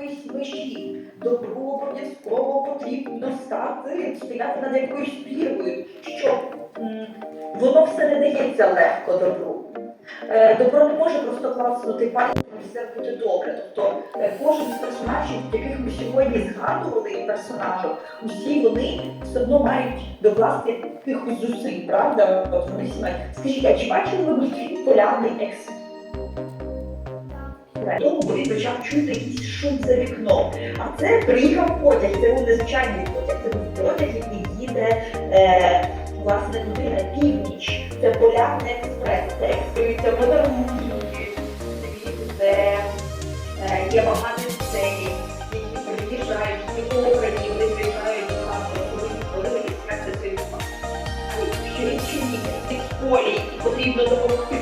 межі. Добро обов'язково потрібно стати, стояти над якоюсь прірвою, що воно все не дається легко добру. Е, Добро не може просто класнути пальцем і все буде добре. Тобто е, кожен з персонажів, яких ми сьогодні згадували персонажів, усі вони все одно мають докласти якихось зусиль, правда? От вони. Скажіть, а чи бачили ви Полярний екс? Тому він почав чути якийсь шум за вікном. А це приїхав потяг, це був незвичайний потяг, це був потяг, який їде е, власне туди на північ. Це полярний експрес, це експедиція подарунки, це е, є багато людей, які приїжджають з України, вони приїжджають до нас, коли вони експреси це що інші ні, полі, і потрібно допомогти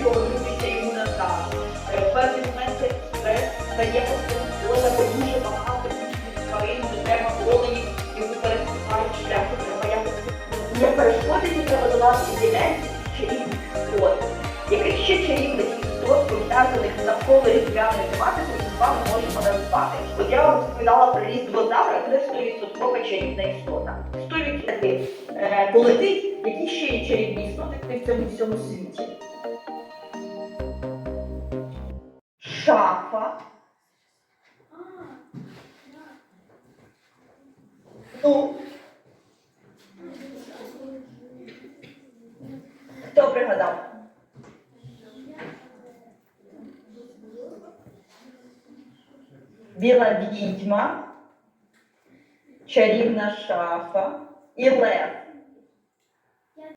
стає постановлена, бо дуже багато різних тварин, зокрема оленів, йому переступають шлях, і треба якось є перешкоди, які треба долати ділянці чарівних істот. Яких ще чарівних істот, пов'язаних навколо різдвяною тематикою, ми з вами можемо назвати? От я вам розповідала про різдвозавра, це 100% чарівна істота. 100% е, полетить, які ще є чарівні істоти в цьому всьому світі. Ну. Хто пригадав? Біла відьма, чарівна шафа і лев.